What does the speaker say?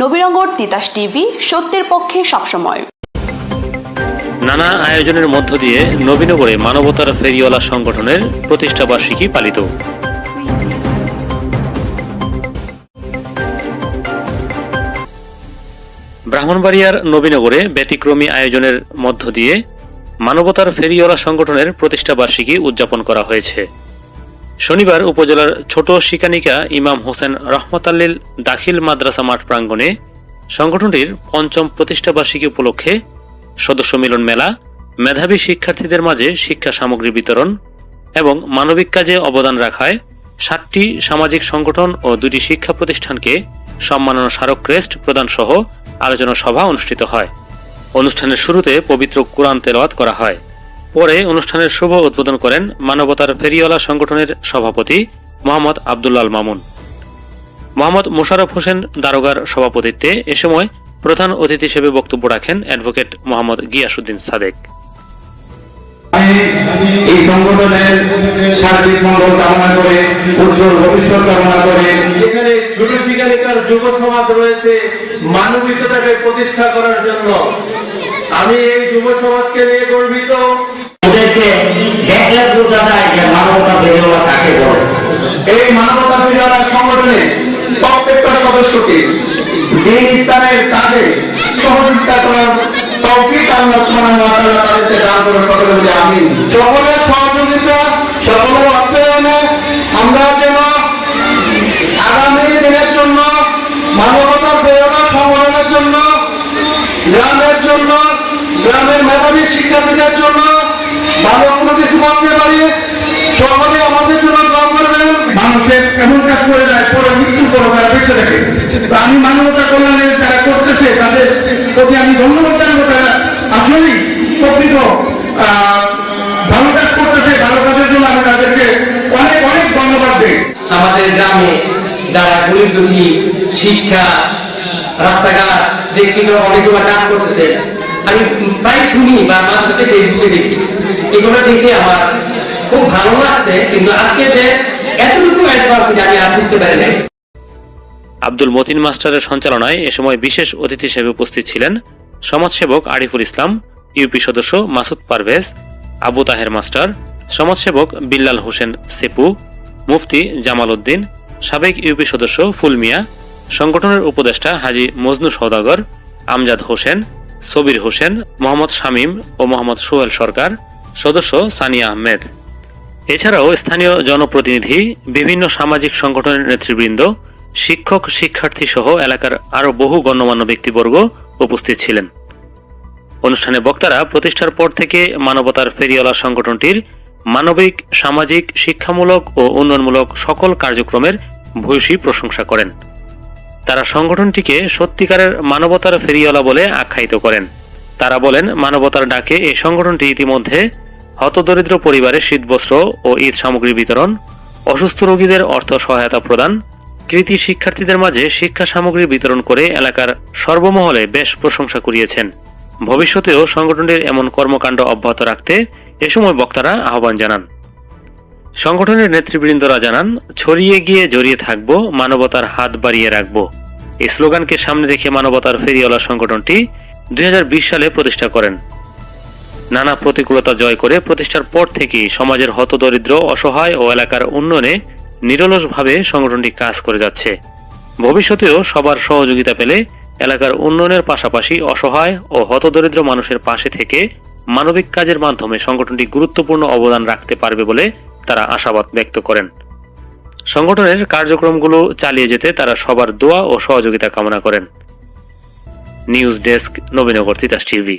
Nabinagar Titas TV, সত্যের পক্ষে সবসময়। নানা আয়োজনের মধ্য দিয়ে নবীনগরে মানবতার ফেরিওয়ালা সংগঠনের প্রতিষ্ঠা বার্ষিকী পালিত। ব্রাহ্মণবাড়িয়ার নবীনগরে ব্যতিক্রমী আয়োজনের মধ্য দিয়ে মানবতার ফেরিওয়ালা সংগঠনের প্রতিষ্ঠা বার্ষিকী উদযাপন করা হয়েছে। শনিবার উপজেলার ছোট শিকানিকা ইমাম হোসেন রহমতাল্লিল দাখিল মাদ্রাসা মাঠ প্রাঙ্গণে সংগঠনটির পঞ্চম প্রতিষ্ঠা বার্ষিকী উপলক্ষে সদস্য মিলন মেলা, মেধাবী শিক্ষার্থীদের মাঝে শিক্ষা সামগ্রী বিতরণ এবং মানবিক কাজে অবদান রাখায় সাতটি সামাজিক সংগঠন ও দুটি শিক্ষা প্রতিষ্ঠানকে সম্মাননা স্মারক ক্রেস্ট প্রদান সহ আলোচনা সভা অনুষ্ঠিত হয়। অনুষ্ঠানের শুরুতে পবিত্র কোরআন তেলাওয়াত করা হয়। পরে অনুষ্ঠানের শুভ উদ্বোধন করেন মানবতার ফেরিওয়ালা সংগঠনের সভাপতি মোহাম্মদ আবদুল্লাল মামুন। মোহাম্মদ মোশাররফ হোসেন দারোগার সভাপতিত্বে এ সময় প্রধান অতিথি হিসেবে বক্তব্য রাখেন অ্যাডভোকেট মোহাম্মদ গিয়াসুদ্দিন সাদেক। এই সংগঠনের সার্বিক মঙ্গল কামনা করে, উজ্জ্বল ভবিষ্যৎ কামনা করে যেখানে ছোট শিকারিকার যুব সমাজ রয়েছে, মানবিকতাকে প্রতিষ্ঠা করার জন্য। আমি এই যুব সমাজকে নিয়ে গর্বিত। ওদেরকে দেখলে বোঝা যায় যে মানবতা বেরোয়া কাকে বলে। এই মানবতা বেরোয়া সংগঠনে প্রত্যেকটা সদস্যকে দিন ইসলামের কাজে সহযোগিতা করার তৌফিক আল্লাহ সুবহানাহু ওয়া তাআলা তাদেরকে দান করে সকলে বলে আমিন। সকলের সহযোগিতা সকলের অর্থায়নে আমরা যেন আগামী দিনের জন্য মানবতা প্রেরণা সংগ্রামের জন্য গ্রামের জন্য গ্রামের মেধাবী শিক্ষার্থীদের জন্য ভালো কোনো কিছু করতে পারি সকলে আমাদের জন্য দোয়া করবেন মানুষের এমন কাজ করে যায় পরে মৃত্যু করে তারা বেঁচে থাকে আমি মানবতা কল্যাণে যারা করতেছে, তাদের প্রতি আমি ধন্যবাদ জানাব তারা আসলেই প্রকৃত ভালো কাজ করতেছে, ভালো কাজের জন্য আমি তাদেরকে অনেক অনেক ধন্যবাদ দিই। আমাদের গ্রামে যারা গরিব দুঃখী, শিক্ষা, রাস্তাঘাট ব্যক্তিগত অনেকগুলো কাজ করতেছে। আমি প্রায় শুনি বা সাথে ফেসবুকে দেখি। এগুলো দেখে আমার খুব ভালো লাগছে, কিন্তু আজকে যে এতটুকু অ্যাডভান্স আমি আর বুঝতে পারি নাই। আব্দুল মতিন মাস্টারের সঞ্চালনায় এ সময় বিশেষ অতিথি হিসেবে উপস্থিত ছিলেন সমাজসেবক আরিফুল ইসলাম, ইউপি সদস্য মাসুদ পারভেজ, আবু তাহের মাস্টার, সমাজসেবক বিল্লাল হোসেন সেপু, মুফতি জামাল উদ্দিন, সাবেক ইউপি সদস্য ফুলমিয়া সংগঠনের উপদেষ্টা হাজি মজনু সৌদাগর আমজাদ হোসেন, সবির হোসেন, মোহাম্মদ শামীম ও মোহাম্মদ সোহেল সরকার, সদস্য সানিয়া আহমেদ। এছাড়াও স্থানীয় জনপ্রতিনিধি, বিভিন্ন সামাজিক সংগঠনের নেতৃবৃন্দ শিক্ষক শিক্ষার্থী সহ এলাকার আরও বহু গণ্যমান্য ব্যক্তিবর্গ উপস্থিত ছিলেন। অনুষ্ঠানে বক্তারা প্রতিষ্ঠার পর থেকে মানবতার ফেরিওয়ালা সংগঠনটির মানবিক, সামাজিক, শিক্ষামূলক ও উন্নয়নমূলক সকল কার্যক্রমের ভূয়সী প্রশংসা করেন। তারা সংগঠনটিকে সত্যিকারের মানবতার ফেরিওয়ালা বলে আখ্যায়িত করেন। তারা বলেন, মানবতার ডাকে এই সংগঠনটি ইতিমধ্যে হতদরিদ্র পরিবারে শীতবস্ত্র ও ঈদ সামগ্রী বিতরণ, অসুস্থ রোগীদের অর্থ সহায়তা প্রদান কৃতি শিক্ষার্থীদের মাঝে শিক্ষা সামগ্রী বিতরণ করে এলাকার সর্বমহলে বেশ প্রশংসা কুড়িয়েছেন। ভবিষ্যতেও সংগঠনটির এমন কর্মকাণ্ড অব্যাহত রাখতে এ সময় বক্তারা আহ্বান জানান। সংগঠনের নেতৃবৃন্দরা জানান, ছড়িয়ে গিয়ে জড়িয়ে থাকব, মানবতার হাত বাড়িয়ে রাখব। এই স্লোগানকে সামনে রেখে মানবতার ফেরিওয়ালা সংগঠনটি দুই হাজার বিশ সালে প্রতিষ্ঠা করেন। নানা প্রতিকূলতা জয় করে প্রতিষ্ঠার পর থেকেই সমাজের হতদরিদ্র, অসহায় ও এলাকার উন্নয়নে নিরলসভাবে সংগঠনটি কাজ করে যাচ্ছে। ভবিষ্যতেও সবার সহযোগিতা পেলে এলাকার উন্নয়নের পাশাপাশি অসহায় ও হতদরিদ্র মানুষের পাশে থেকে মানবিক কাজের মাধ্যমে সংগঠনটি গুরুত্বপূর্ণ অবদান রাখতে পারবে বলে তারা আশাবাদ ব্যক্ত করেন। সংগঠনের কার্যক্রমগুলো চালিয়ে যেতে তারা সবার দোয়া ও সহযোগিতা কামনা করেন। News desk Nabinagar Titas TV.